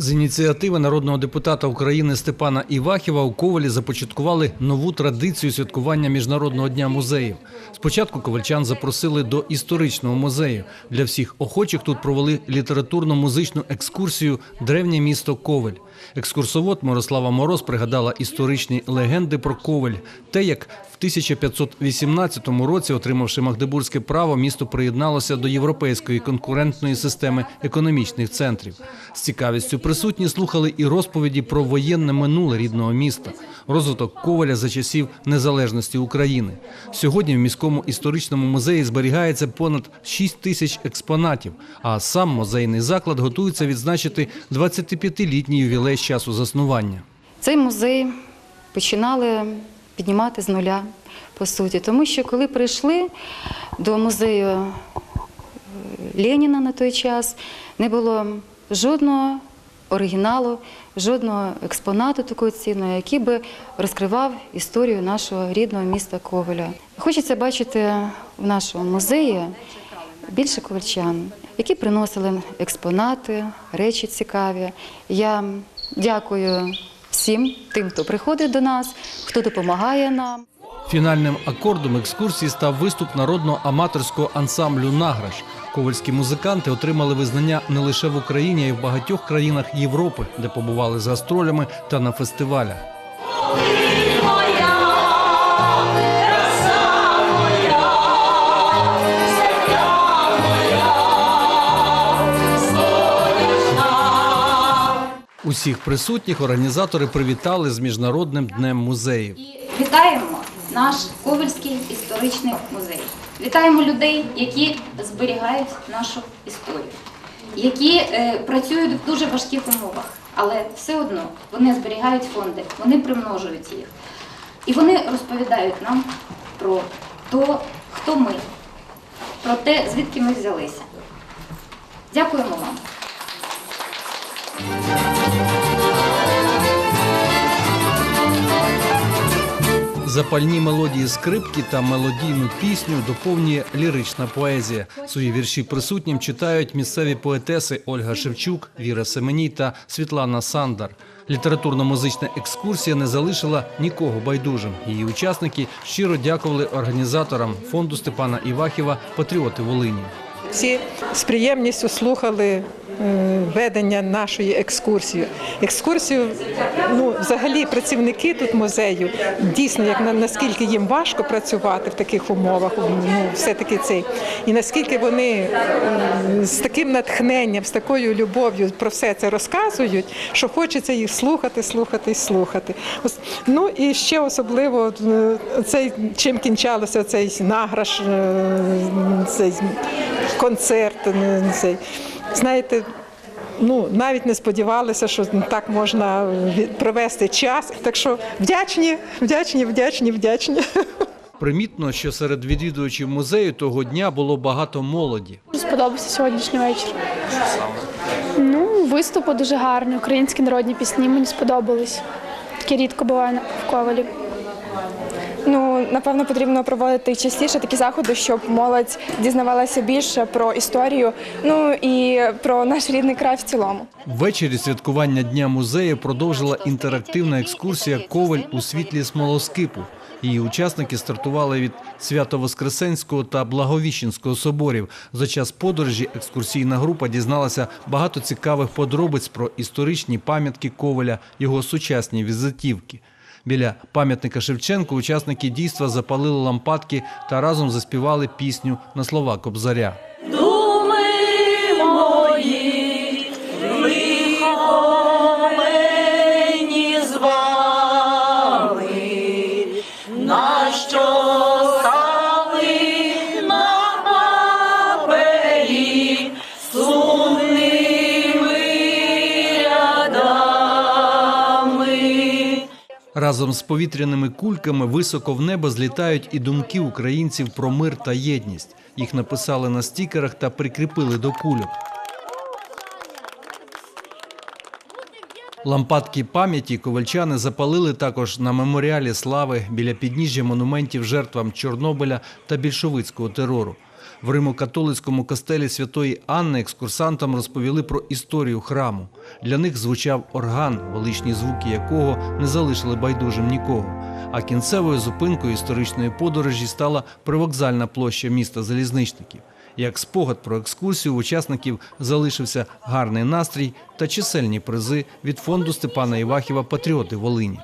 З ініціативи народного депутата України Степана Івахіва у Ковалі започаткували нову традицію святкування Міжнародного дня музеїв. Спочатку ковальчан запросили до історичного музею. Для всіх охочих тут провели літературно-музичну екскурсію Древнє місто Ковель. Екскурсовод Мирослава Мороз пригадала історичні легенди про Ковель, те, як в 1518 році, отримавши магдебурзьке право, місто приєдналося до європейської конкурентної системи економічних центрів. З цікавістю присутні слухали і розповіді про воєнне минуле рідного міста, розвиток Коваля за часів незалежності України. Сьогодні в міському історичному музеї зберігається понад 6 тисяч експонатів, а сам музейний заклад готується відзначити 25-літній ювілей з часу заснування. Цей музей починали піднімати з нуля, по суті, тому що коли прийшли до музею е, Леніна на той час, не було жодного оригіналу, жодного експонату такого цінного, який би розкривав історію нашого рідного міста Ковеля. Хочеться бачити в нашому музеї більше ковальчан, які приносили експонати, речі цікаві. Я дякую всім тим, хто приходить до нас, хто допомагає нам. Фінальним акордом екскурсії став виступ народного аматорського ансамблю Награш. Ковальські музиканти отримали визнання не лише в Україні, а й в багатьох країнах Європи, де побували з гастролями та на фестивалях. Усіх присутніх організатори привітали з міжнародним днем музеїв. Вітаємо наш Ковельський історичний музей. Вітаємо людей, які зберігають нашу історію, які е, працюють в дуже важких умовах, але все одно вони зберігають фонди, вони примножують їх. І вони розповідають нам про то, хто ми, про те, звідки ми взялися. Дякуємо вам. Запальні мелодії скрипки та мелодійну пісню доповнює лірична поезія. Свої вірші присутнім читають місцеві поетеси Ольга Шевчук, Віра Семеній та Світлана Сандар. Літературно-музична екскурсія не залишила нікого байдужим. Її учасники щиро дякували організаторам фонду Степана Івахіва Патріоти Волині. Всі з приємністю слухали ведення нашої екскурсії. Екскурсію, ну, взагалі, працівники тут музею дійсно, як на наскільки їм важко працювати в таких умовах, ну все-таки цей, і наскільки вони з таким натхненням, з такою любов'ю про все це розказують, що хочеться їх слухати, слухати і слухати. Ну і ще особливо е, цей чим кінчалося цей награш, е, цей концерт. е, Цей. Знаєте, ну навіть не сподівалися, що так можна провести час. Так що вдячні, вдячні, вдячні, вдячні. Примітно, що серед відвідувачів музею того дня було багато молоді. Сподобався сьогоднішній вечір. Ну, виступи дуже гарні, українські народні пісні мені сподобались. Таке рідко буває в Ковалі. Ну, напевно, потрібно проводити частіше такі заходи, щоб молодь дізнавалася більше про історію, ну і про наш рідний край в цілому. Ввечері святкування Дня музею продовжила інтерактивна екскурсія Коваль у світлі смолоскипу. Її учасники стартували від Свято-Воскресенського та Благовіщенського соборів. За час подорожі екскурсійна група дізналася багато цікавих подробиць про історичні пам'ятки Коваля, його сучасні візитівки. Біля пам'ятника Шевченку учасники дійства запалили лампадки та разом заспівали пісню на слова Кобзаря. Що Разом з повітряними кульками високо в небо злітають і думки українців про мир та єдність. Їх написали на стікерах та прикріпили до кульок. Лампадки пам'яті ковальчани запалили також на меморіалі слави біля підніжжя монументів жертвам Чорнобиля та більшовицького терору. В Римо-католицькому костелі Святої Анни екскурсантам розповіли про історію храму. Для них звучав орган, величні звуки якого не залишили байдужим нікого. А кінцевою зупинкою історичної подорожі стала привокзальна площа міста залізничників. Як спогад про екскурсію у учасників залишився гарний настрій та чисельні призи від фонду Степана Івахіва Патріоти Волині.